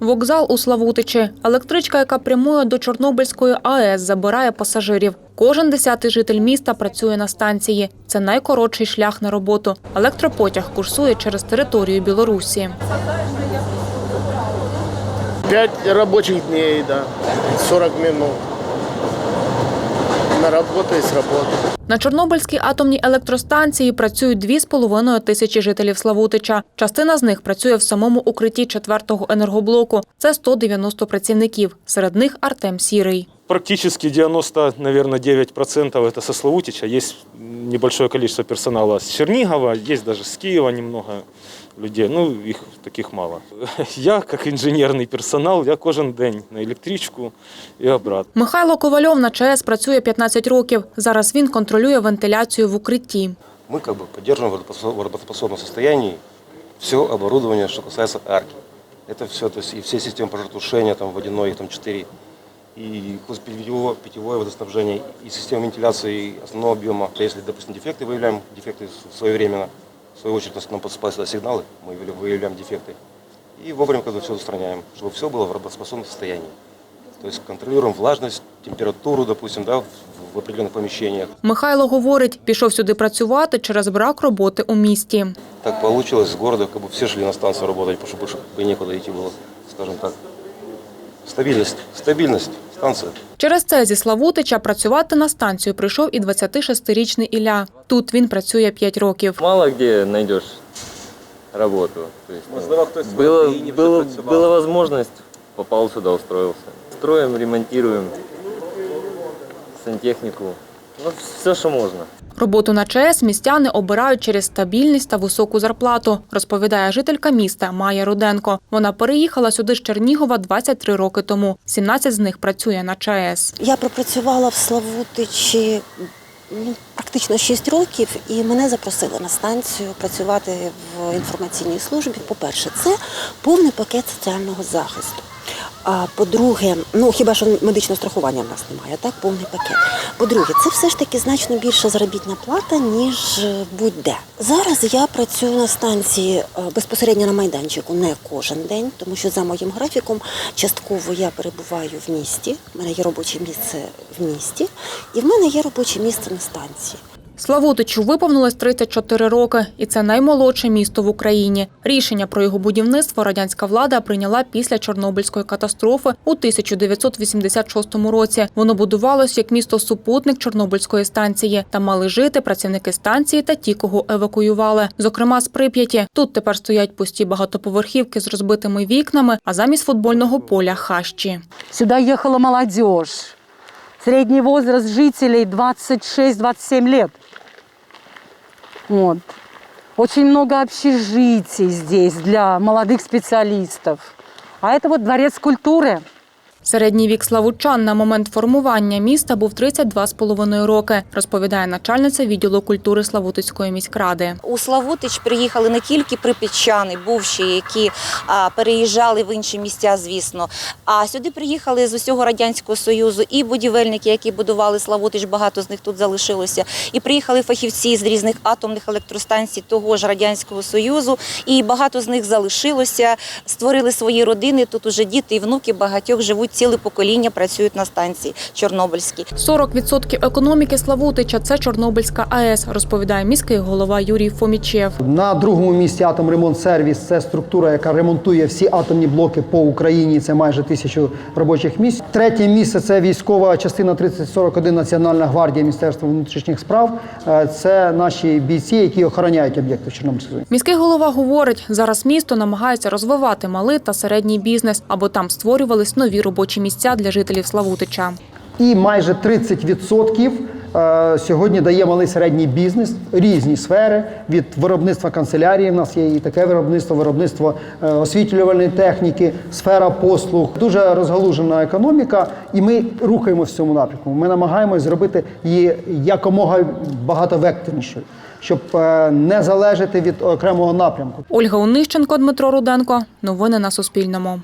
Вокзал у Славутичі. Електричка, яка прямує до Чорнобильської АЕС, забирає пасажирів. Кожен десятий житель міста працює на станції. Це найкоротший шлях на роботу. Електропотяг курсує через територію Білорусі. Пять рабочих дней, да, 40 минут. На работу и с работы. На Чорнобильській атомній електростанції працюють 2,5 тисячі жителів Славутича. Частина з них працює в самому укритті четвертого енергоблоку. Це 190 працівників. Серед них Артем Сірий Практически 90, наверное, 9% это со Славутича. Есть небольшое количество персонала с Чернигова, есть даже с Киева немного людей. Ну, их таких мало. Я, как инженерный персонал, я кожен день на електричку і обратно. Михайло Ковальов на ЧАЕС працює 15 років. Зараз він контролює вентиляцію в укритті. Мы как бы поддерживаем в работоспособ- в работоспособном состоянии все оборудование, что касается арки. Это все, то есть и все системы пожаротушения, там водяной, их там 4, и питьевое, питьевое водоснабжение, и система вентиляции основного объема. Если, допустим, дефекты выявляем, дефекты своевременно, в свою очередь, нас- нам поступают сюда сигналы, мы выявля- выявляем дефекты, и вовремя когда все устраняем, чтобы все было в работоспособном состоянии. То есть контролируем влажность, температуру, допустим, да, в, в определенных помещениях. Михайло говорить, пішов сюди працювати через брак роботи у місті. Так получилось с города, как бы все шли на станцию работать, потому что больше бы некуда идти было, скажем так. Стабильность, стабильность, станция. Через це зі Славутича працювати на станцію прийшов і 26-річний Ілля. Тут він працює 5 років. Мало где найдешь работу. То есть, ну, было, было, была возможность, попал сюда, устроился. Строим, ремонтируем сантехнику. Ну, все, что можно. Роботу на ЧАЕС містяни обирають через стабільність та високу зарплату, розповідає жителька міста Майя Руденко. Вона переїхала сюди з Чернігова 23 роки тому. 17 з них працює на ЧАЕС. Я пропрацювала в Славутичі ну, практично 6 років, і мене запросили на станцію працювати в інформаційній службі. По-перше, це повний пакет соціального захисту. А по-друге, ну хіба що медичного страхування в нас немає, так повний пакет. По-друге, це все ж таки значно більша заробітна плата, ніж е, будь-де. Зараз я працюю на станції е, безпосередньо на майданчику не кожен день, тому що за моїм графіком частково я перебуваю в місті. У мене є робоче місце в місті, і в мене є робоче місце на станції. Славутичу виповнилось 34 роки, і це наймолодше місто в Україні. Рішення про його будівництво радянська влада прийняла після Чорнобильської катастрофи у 1986 році. Воно будувалось як місто-супутник Чорнобильської станції. Там мали жити працівники станції та ті, кого евакуювали. Зокрема, з Прип'яті. Тут тепер стоять пусті багатоповерхівки з розбитими вікнами, а замість футбольного поля хащі. Сюда ехала молодежь. Средний возраст жителей 26-27 лет. Вот. Очень много общежитий здесь для молодых специалистов. А это вот дворец культуры. Середній вік славучан на момент формування міста був 32,5 роки, розповідає начальниця відділу культури Славутицької міськради. У Славутич приїхали не тільки припічани, бувші, які переїжджали в інші місця, звісно. А сюди приїхали з усього радянського союзу і будівельники, які будували Славутич, багато з них тут залишилося. І приїхали фахівці з різних атомних електростанцій того ж радянського союзу. І багато з них залишилося, створили свої родини. Тут уже діти і внуки багатьох живуть ціле покоління, працюють на станції Чорнобильській. 40% економіки Славутича це Чорнобильська АЕС, розповідає міський голова Юрій Фомічев. На другому місці «Атомремонтсервіс» – це структура, яка ремонтує всі атомні блоки по Україні. Це майже тисячу робочих місць. Третє місце це військова частина 3041 Національна гвардія Міністерства внутрішніх справ. Е, Це наші бійці, які охороняють об'єкти в Чорнобильській зоні. Міський голова говорить, зараз місто намагається розвивати малий та середній бізнес, аби там створювались нові робочі місця для жителів Славутича. І майже 30% е, сьогодні дає малий середній бізнес, різні сфери від виробництва канцелярії. В нас є і таке виробництво, виробництво е, освітлювальної техніки, сфера послуг. Дуже розгалужена економіка, і ми рухаємося в цьому напрямку. Ми намагаємось зробити її якомога багатовекторнішою, щоб е, не залежати від окремого напрямку. Ольга Онищенко, Дмитро Руденко. Новини на Суспільному.